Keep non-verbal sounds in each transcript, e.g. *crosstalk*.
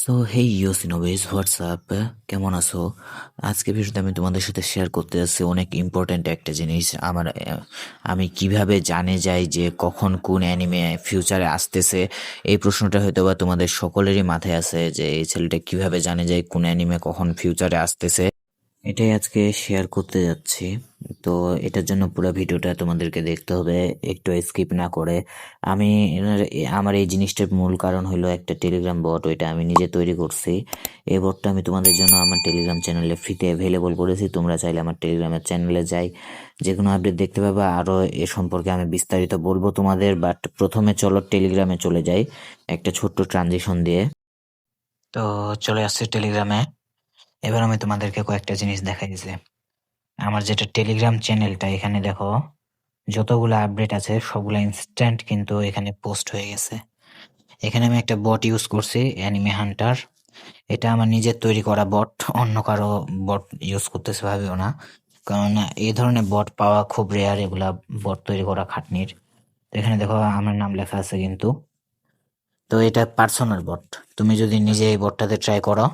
So hey ইউসিনোবেজ WhatsApp কেমন আছো? আজকে ভিডিওতে আমি তোমাদের সাথে শেয়ার করতে যাচ্ছি অনেক ইম্পর্ট্যান্ট একটা জিনিস। আমার, আমি কীভাবে জানে যাই যে কখন কোন অ্যানিমে ফিউচারে আসতেছে? এই প্রশ্নটা হয়তো বা তোমাদের সকলেরই মাথায় আছে যে এই ছেলেটা কীভাবে জানে যায় কোন অ্যানিমে কখন ফিউচারে আসতেছে। এটাই আজকে শেয়ার করতে যাচ্ছি। তো এটার জন্য পুরো ভিডিওটা তোমাদেরকে দেখতে হবে, একটু স্কিপ না করে। আমি আমার এই জিনিসটার মূল কারণ হলো একটা টেলিগ্রাম বট ওইটা আমি নিজে তৈরি করছি। এই বটটা আমি তোমাদের জন্য আমার টেলিগ্রাম চ্যানেলে ফ্রিতে অ্যাভেলেবল করেছি। তোমরা চাইলে আমার টেলিগ্রামের চ্যানেলে যাই। যে কোনো আপডেট দেখতে পাবে। আরও এ সম্পর্কে আমি বিস্তারিত বলব তোমাদের বাট প্রথমে চলো টেলিগ্রামে চলে যাই, একটা ছোট্ট ট্রানজিশন দিয়ে। তো চলে আসছে টেলিগ্রামে এবার আমি তোমাদেরকে কয়েকটা জিনিস দেখাই যে, আমার যেটা টেলিগ্রাম চ্যানেলটা এখানে দেখো, যতগুলো আপডেট আছে, সবগুলো ইনস্ট্যান্ট কিন্তু এখানে পোস্ট হয়ে গেছে। এখানে আমি একটা বট ইউজ করছি অ্যানিমে হান্টার এটা আমার নিজের তৈরি করা বট অন্য কারও বট ইউজ করতেছে, ভাবিও না। কারণ এই ধরনের বট পাওয়া খুব রেয়ার এগুলা বট তৈরি করা খাটনির। এখানে দেখো, আমার নাম লেখা আছে কিন্তু। তো এটা পার্সোনাল বট তুমি যদি নিজে এই বটটাতে ট্রাই করো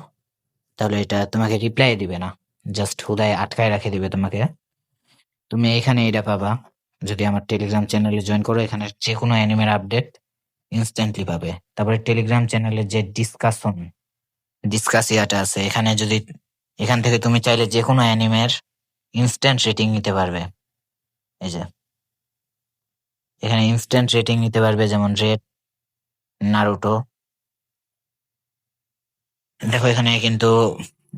তাহলে এটা তোমাকে রিপ্লাই দিবে না। জাস্ট হুদায় আটকায় রাখে দিবে তোমাকে। তুমি এখানে এটা পাবা। যদি আমার টেলিগ্রাম চ্যানেলে জয়েন করো, এখানে যে কোনো অ্যানিমের আপডেট ইনস্ট্যান্টলি পাবে। তারপরে টেলিগ্রাম চ্যানেলে যে ডিসকাশন ডিসকাস ইয়াটা আছে, এখানে যদি, এখান থেকে তুমি চাইলে যে কোনো অ্যানিমের ইনস্ট্যান্ট রেটিং নিতে পারবে। এই যে। এখানে ইনস্ট্যান্ট রেটিং নিতে পারবে, যেমন রেড নারুটো দেখো, এখানে কিন্তু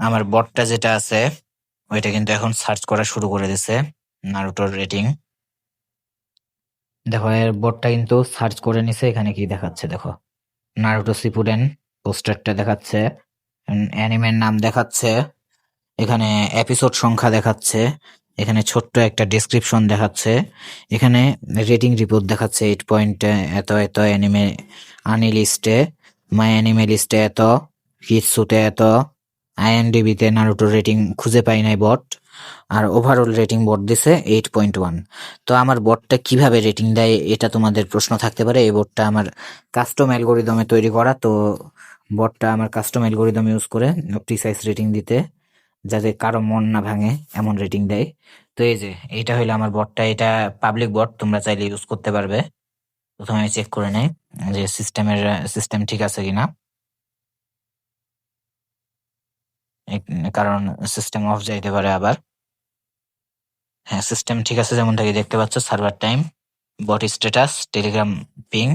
আমার বটটা যেটা আছে, ওইটা কিন্তু এখন সার্চ করা শুরু করে দিছে নারুটোর রেটিং দেখো, এর বোর্ডটা কিন্তু সার্চ করে নিছে, এখানে কি দেখাচ্ছে দেখো? নারুটো সিপুডেন পোস্টারটা দেখাচ্ছে অ্যানিমের নাম দেখাচ্ছে, এখানে এপিসোড সংখ্যা দেখাচ্ছে, এখানে ছোট্ট একটা ডেসক্রিপশন দেখাচ্ছে, এখানে রেটিং রিপোর্ট দেখাচ্ছে এইট পয়েন্ট এত এত অ্যানিমে আনি লিস্টে মাই অ্যানিমে লিস্টে এত হিটসুতে এত আইএনডিবিতে নারুটো রেটিং খুঁজে পাই নাই বট, আর ওভারঅল রেটিং বট দিছে এইট পয়েন্ট ওয়ান তো আমার বটটা কীভাবে রেটিং দেয় এটা তোমাদের প্রশ্ন থাকতে পারে, এই বটটা আমার কাস্টম অ্যালগোরিদমে তৈরি করা, তো বটটা আমার কাস্টম অ্যালগোরিদম ইউজ করে প্রিসাইজ রেটিং দিতে, যাতে কারও মন না ভাঙে এমন রেটিং দেয়। তো এই যে, এইটা হইল আমার বটটা, এটা পাবলিক বট, তোমরা চাইলে ইউজ করতে পারবে। প্রথমে আমি চেক করে নেই যে সিস্টেমের সিস্টেম ঠিক আছে কিনা। কারণ সিস্টেম অফ যাইতে পারে আবার। হ্যাঁ সিস্টেম ঠিক আছে যেমন থেকে দেখতে পাচ্ছ server time bot status Telegram ping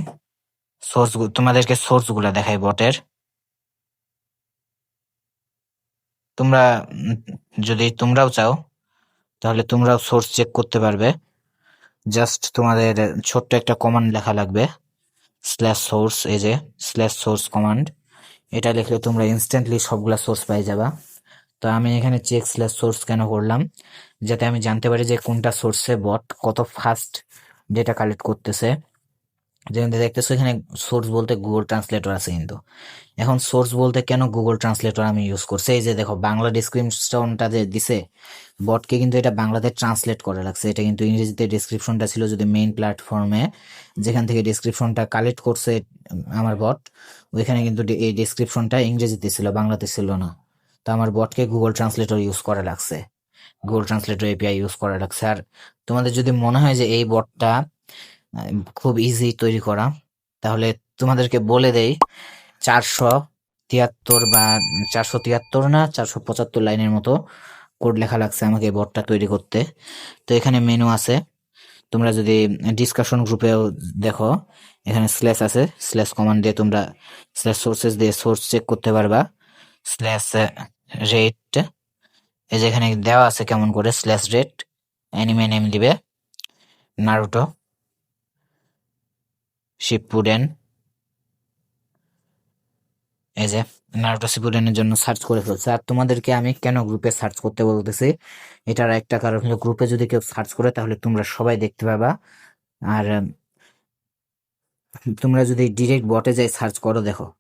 source তোমাদেরকে সোর্সগুলা দেখাই বটের তোমরা, যদি তোমরাও চাও, তাহলে তোমরাও সোর্স চেক করতে পারবে। জাস্ট তোমাদের ছোট্ট একটা কমান্ড লেখা লাগবে স্ল্যাশ সোর্স এই যে স্ল্যাশ সোর্স কমান্ড এটা লিখলে তোমরা ইনস্ট্যান্টলি সবগুলা সোর্স পাই যাবা। তো আমি এখানে চেক স্ল্যাশ সোর্স কেন করলাম? যাতে আমি জানতে পারি যে কোনটা সোর্সে বট কত ফাস্ট ডেটা কালেক্ট করতেছে। যেমন দেখতেছো এখানে সোর্স বলতে গুগল ট্রান্সলেটর আছে কিন্তু। এখন সোর্স বলতে কেন গুগল ট্রান্সলেটর আমি ইউজ করছি? এই যে দেখো, বাংলা ডিসক্রিপশনটা যে দিছে বটকে কিন্তু এটা বাংলাতে ট্রান্সলেট করে রাখছে এটা কিন্তু ইংরেজিতে ডিসক্রিপশনটা ছিল যদি মেইন প্ল্যাটফর্মে যেখান থেকে ডিসক্রিপশনটা কালেক্ট করছে আমার বট ওইখানে কিন্তু এই ডিসক্রিপশনটা ইংরেজিতে ছিল, বাংলাতে ছিল না। তো আমার বটকে গুগল ট্রান্সলেটর ইউজ করা লাগছে। গুগল ট্রান্সলেটর এপিআই ইউজ করা লাগছে। আর তোমাদের যদি মনে হয় যে এই বটটা খুব ইজি তৈরি করা। তাহলে তোমাদেরকে বলে দেই, চারশো তিয়াত্তর বা চারশো তিয়াত্তর না, চারশো পঁচাত্তর লাইনের মতো কোড লেখা লাগছে আমাকে বটটা তৈরি করতে। তো এখানে মেনু আছে। তোমরা যদি ডিসকাশন গ্রুপেও দেখো, এখানে স্ল্যাশ আছে। স্ল্যাশ কমান্ড দিয়ে তোমরা স্ল্যাশ সোর্সেস দিয়ে সোর্স চেক করতে পারবা। স্ল্যাশ রেট এই যে এখানে দেওয়া আছে কেমন করে স্ল্যাশ রেট অ্যানিমে নেম দিবে নারুটো শিবপুডেন এই যে নারুটো শিবপুডেনের জন্য সার্চ করে ফেলছে। আর তোমাদেরকে আমি কেন গ্রুপে সার্চ করতে বলতেছি? এটার একটা কারণ হলো গ্রুপে যদি কেউ সার্চ করে, তাহলে তোমরা সবাই দেখতে পাবা। আর তোমরা যদি ডিরেক্ট বটে যাই সার্চ করো, দেখো।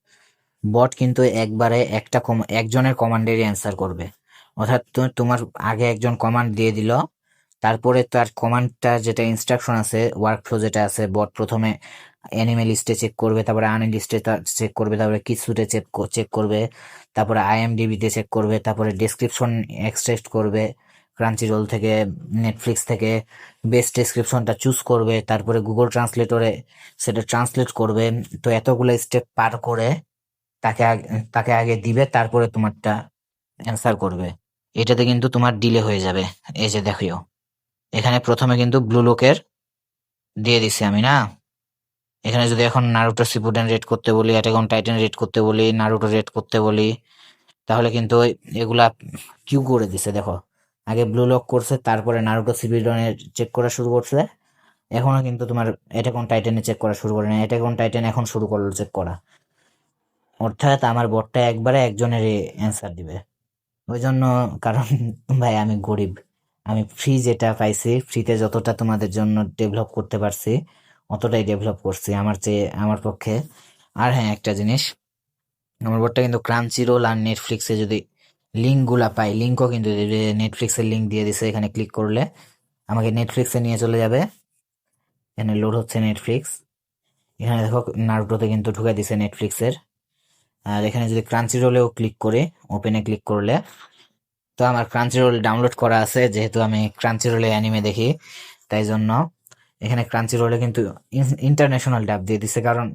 বট কিন্তু একবারে একটা কম- একজনের কমান্ডেরই অ্যান্সার করবে। অর্থাৎ তোমার আগে একজন কমান্ড দিয়ে দিল। তারপরে তার কমান্ডটা যেটা ইনস্ট্রাকশন আছে ওয়ার্ক ফ্লো যেটা আছে বট প্রথমে অ্যানিমে লিস্টে চেক করবে, তারপরে আনি লিস্টে চেক করবে, তারপরে কিসুটে চেক চেক করবে, তারপরে আইএমডিবিতে চেক করবে, তারপরে ডেসক্রিপশন এক্সট্রাক্ট করবে ক্রাঞ্চি রোল থেকে নেটফ্লিক্স থেকে বেস্ট ডেসক্রিপশনটা চুজ করবে, তারপরে গুগল ট্রান্সলেটরে সেটা ট্রান্সলেট করবে, তো এতগুলো স্টেপ পার করে তাকে তাকে আগে দিবে, তারপরে তোমারটা অ্যান্সার করবে। এটাতে কিন্তু তোমার ডিলে হয়ে যাবে। এই যে দেখিও এখানে প্রথমে কিন্তু ব্লু লোকের দিয়ে দিছি আমি, না? এখানে যদি এখন নারুটো সিপুডেন রেড করতে বলি অ্যাটাক অন টাইটান রেড করতে বলি নারুটো রেড করতে বলি, তাহলে কিন্তু এগুলা কিউ করে দিছে, দেখো। আগে ব্লু লক করছে, তারপরে নারুটো সিপুডেনের চেক করা শুরু করছে। এখনও কিন্তু তোমার অ্যাটাক অন টাইটানে চেক করা শুরু করে না অ্যাটাক অন টাইটান এখন শুরু করল চেক করা। অর্থাৎ আমার বটটা একবারে একজনের অ্যান্সার দিবে। ওই জন্য কারণ *laughs* ভাই, আমি গরিব। আমি ফ্রি যেটা পাইছি ফ্রিতে যতটা তোমাদের জন্য ডেভেলপ করতে পারছি অতটাই ডেভেলপ করছি আমার চেয়ে, আমার পক্ষে। আর হ্যাঁ একটা জিনিস, আমার বোর্ডটা কিন্তু ক্রাঞ্চি রোল আর নেটফ্লিক্সে যদি লিঙ্কগুলা পাই লিঙ্কও কিন্তু নেটফ্লিক্সের লিঙ্ক দিয়ে দিছে, এখানে ক্লিক করলে আমাকে নেটফ্লিক্সে নিয়ে চলে যাবে। এখানে লোড হচ্ছে নেটফ্লিক্স এখানে দেখো নারুটোতে কিন্তু ঢুকে দিছে নেটফ্লিক্সের আর এখানে যদি ক্রাঞ্চি রোলেও ক্লিক করে ওপেনে ক্লিক করলে, তো আমার ক্রাঞ্চি রোল ডাউনলোড করা আছে, যেহেতু আমি ক্রাঞ্চি রোলে অ্যানিমে দেখি, তাই জন্য এখানে ক্রাঞ্চি রোলে কিন্তু ইন্টারন্যাশনাল ডাব দিয়ে দিছে। কারণ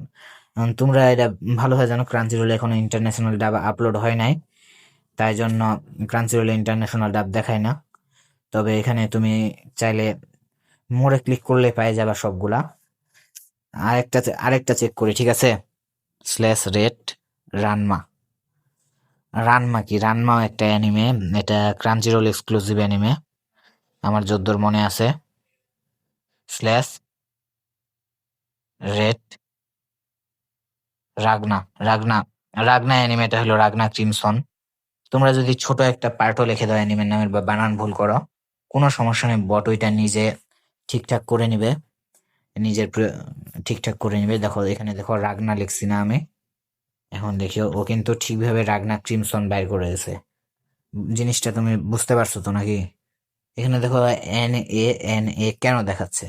তোমরা এটা ভালোভাবে জানো ক্রাঞ্চি রোলে এখনও ইন্টারন্যাশনাল ডাব আপলোড হয় নাই। তাই জন্য ক্রাঞ্চি রোলে ইন্টারন্যাশনাল ডাব দেখায় না। তবে এখানে তুমি চাইলে মোড়ে ক্লিক করলে পাই যাবা সবগুলা। আরেকটা আরেকটা চেক করি, ঠিক আছে? স্ল্যাশ রেট রানমা রানমা কি? রানমাও একটা অ্যানিমে এটা ক্রাঞ্চি রোল এক্সক্লুসিভ অ্যানিমে আমার যদ্দুর মনে আছে। স্ল্যাশ রেড রাগনা রাগনা রাগনা অ্যানিমেটা হলো রাগনা ক্রিমসন। তোমরা যদি ছোট একটা পার্টও লিখে দাও অ্যানিমের নামের বা বানান ভুল করো, কোনো সমস্যা নেই বট ওইটা নিজে ঠিকঠাক করে নিবে। নিজের ঠিকঠাক করে নিবে। দেখো, এখানে দেখো রাগনা লিখছি না আমি। এখন দেখিও, ও কিন্তু ঠিকভাবে রাগনা ক্রিমসন বাইর করে দিয়েছে। জিনিসটা তুমি বুঝতে পারছ তো নাকি? এখানে দেখো এন এ এন এ কেন দেখাচ্ছে?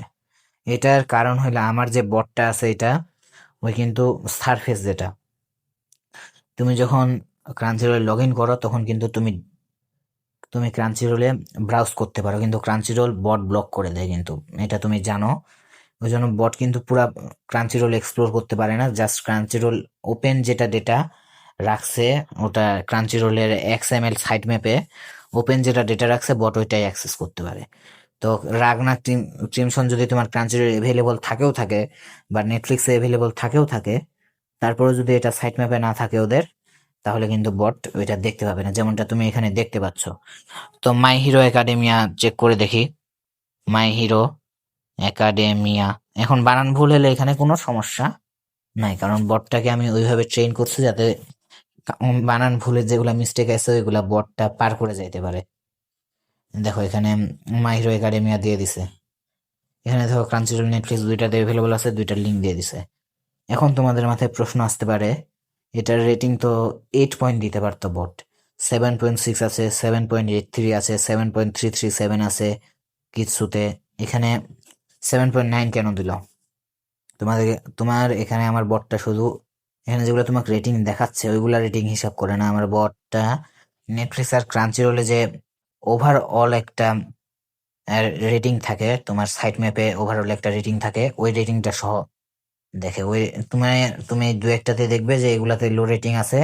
এটার কারণ হলো আমার যে বটটা আছে এটা, ওই কিন্তু সারফেস যেটা। তুমি যখন ক্রাঞ্চি রোলে লগ ইন করো, তখন কিন্তু তুমি তুমি ক্রাঞ্চি রোলে ব্রাউজ করতে পারো। কিন্তু ক্রাঞ্চি রোল বট ব্লক করে দেয় কিন্তু, এটা তুমি জানো। ওই জন্য বট কিন্তু পুরা ক্রাঞ্চি রোল এক্সপ্লোর করতে পারে না। জাস্ট ক্রাঞ্চি রোল ওপেন যেটা ডেটা রাখছে, ওটা ক্রাঞ্চি রোলের এক্স এম এল সাইড ম্যাপে ওপেন যেটা ডেটা রাখছে বট ওইটাই অ্যাক্সেস করতে পারে। তো রাগনা ক্রিমসন যদি তোমার ক্রাঞ্চি রোল এভেলেবল থাকেও থাকে বা নেটফ্লিক্সে এভেলেবল থাকেও থাকে তারপরে যদি এটা সাইট ম্যাপে না থাকে ওদের, তাহলে কিন্তু বট ওইটা দেখতে পাবে না, যেমনটা তুমি এখানে দেখতে পাচ্ছ। তো মাই হিরো একাডেমিয়া চেক করে দেখি। মাই হিরো একাডেমিয়া এখন বানান ভুল হলে এখানে কোনো সমস্যা নাই, কারণ বটটাকে আমি ওইভাবে ট্রেন করছি যাতে বানান ভুলের যেগুলা মিস্টেক আছে, ওইগুলা বটটা পার করে যাইতে পারে। দেখো, এখানে মাই হিরো একাডেমিয়া দিয়ে দিছে। এখানে দেখো ক্রাঞ্চিরোল নেটফ্লিক্স দুইটাতে অ্যাভেলেবল আছে, দুইটার লিঙ্ক দিয়ে দিছে। এখন তোমাদের মাথায় প্রশ্ন আসতে পারে, এটার রেটিং তো এইট পয়েন্ট দিতে পারতো বট। সেভেন পয়েন্ট সিক্স আছে সেভেন পয়েন্ট এইট থ্রি আছে seven point three three seven আছে কিচ্ছুতে এখানে সেভেন পয়েন্ট নাইন কেন দিল? তোমাদের, তোমার এখানে আমার বটটা শুধু, এখানে যেগুলো তোমাকে রেটিং দেখাচ্ছে, ওইগুলা রেটিং হিসাব করে না। আমার বটটা নেটফ্লিক্স আর ক্রাঞ্চি রোলে যে ওভারঅল একটা রেটিং থাকে। তোমার সাইট ম্যাপে ওভারঅল একটা রেটিং থাকে। ওই রেটিংটা সহ দেখে। ওই তুমি তুমি দু একটাতে দেখবে যে এগুলাতে লো রেটিং আছে,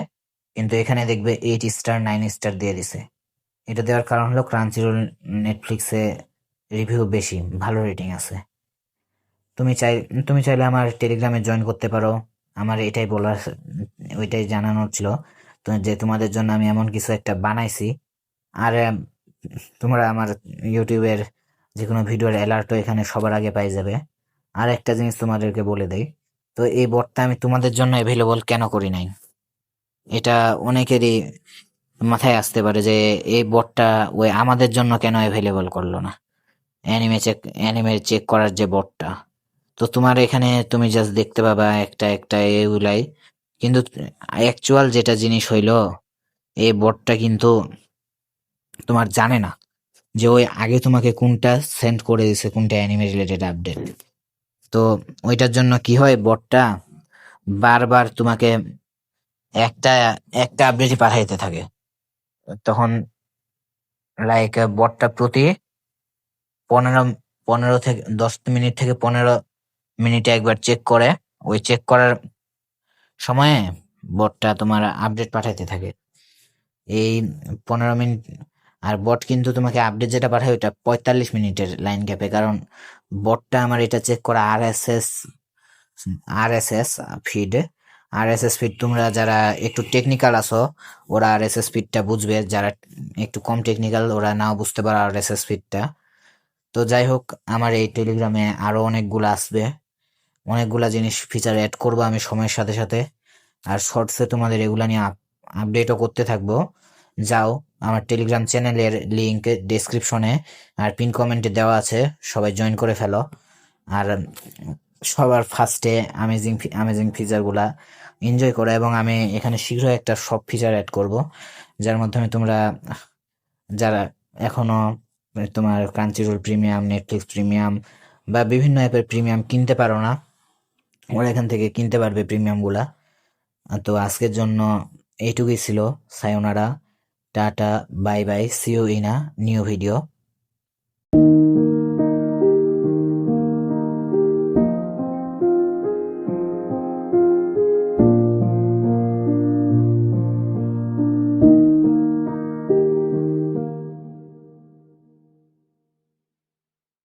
কিন্তু এখানে দেখবে এইট স্টার নাইন স্টার দিয়ে দিছে। এটা দেওয়ার কারণ হলো ক্রাঞ্চি রোল নেটফ্লিক্সে রিভিউ বেশি, ভালো রেটিং আছে। তুমি চাই, তুমি চাইলে আমার টেলিগ্রামে জয়েন করতে পারো। আমার এটাই বলার, ওইটাই জানানোর ছিল। যে তোমাদের জন্য আমি এমন কিছু একটা বানাইছি। আর তোমরা আমার ইউটিউবের যে কোনো ভিডিওর অ্যালার্টও এখানে সবার আগে পাই যাবে। আর একটা জিনিস তোমাদেরকে বলে দেই, তো এই বটটা আমি তোমাদের জন্য অ্যাভেলেবল কেন করি নাই? এটা অনেকেরই মাথায় আসতে পারে যে এই বটটা ওই আমাদের জন্য কেন অ্যাভেলেবল করল না? অ্যানিমে চেক অ্যানিমে চেক করার যে বটটা। তো তোমার এখানে তুমি জাস্ট দেখতে পাবা একটা একটা এগুলাই। কিন্তু অ্যাকচুয়াল যেটা জিনিস হইল, এই বটটা কিন্তু তোমার জানে না যে ওই আগে তোমাকে কোনটা সেন্ড করে দিছে, কোনটা অ্যানিমে রিলেটেড আপডেট তো ওইটার জন্য কি হয় বটটা বারবার তোমাকে একটা একটা আপডেটই পাঠাইতে থাকে। তখন লাইক বটটা প্রতি পনেরো পনেরো থেকে, দশ মিনিট থেকে পনেরো মিনিটে একবার চেক করে। ওই চেক করার সময়ে বটটা তোমার আপডেট পাঠাইতে থাকে। এই পনেরো মিনিট আর বট কিন্তু তোমাকে আপডেট যেটা পাঠায় ওইটা পঁয়তাল্লিশ মিনিটের লাইন গ্যাপে কারণ বটটা আমার এটা চেক করা R S S R S S feed R S S feed তোমরা যারা একটু টেকনিক্যাল আছো, ওরা আর এস এস ফিডটা বুঝবে। যারা একটু কম টেকনিক্যাল ওরা নাও বুঝতে পারো আর এস এস ফিডটা তো যাই হোক, আমার এই টেলিগ্রামে আরও অনেকগুলো আসবে। অনেকগুলা জিনিস ফিচার অ্যাড করব আমি সময়ের সাথে সাথে। আর শর্টসে তোমাদের এগুলা নিয়ে আপডেটও করতে থাকব। যাও আমার টেলিগ্রাম চ্যানেলের লিঙ্ক ডেসক্রিপশনে আর পিন কমেন্টে দেওয়া আছে, সবাই জয়েন করে ফেলো। আর সবার ফার্স্টে আমেজিং আমেজিং ফিচারগুলা এনজয় করো এবং আমি এখানে শীঘ্রই একটা সব ফিচার অ্যাড করব, যার মাধ্যমে তোমরা, যারা এখনও তোমার ক্রাঞ্চিরোল প্রিমিয়াম নেটফ্লিক্স প্রিমিয়াম বা বিভিন্ন অ্যাপের প্রিমিয়াম কিনতে পারো না, ওরা এখান থেকে কিনতে পারবে প্রিমিয়ামগুলা তো আজকের জন্য এইটুকুই ছিল সায়োনারা Data. bye bye, see you in a new video.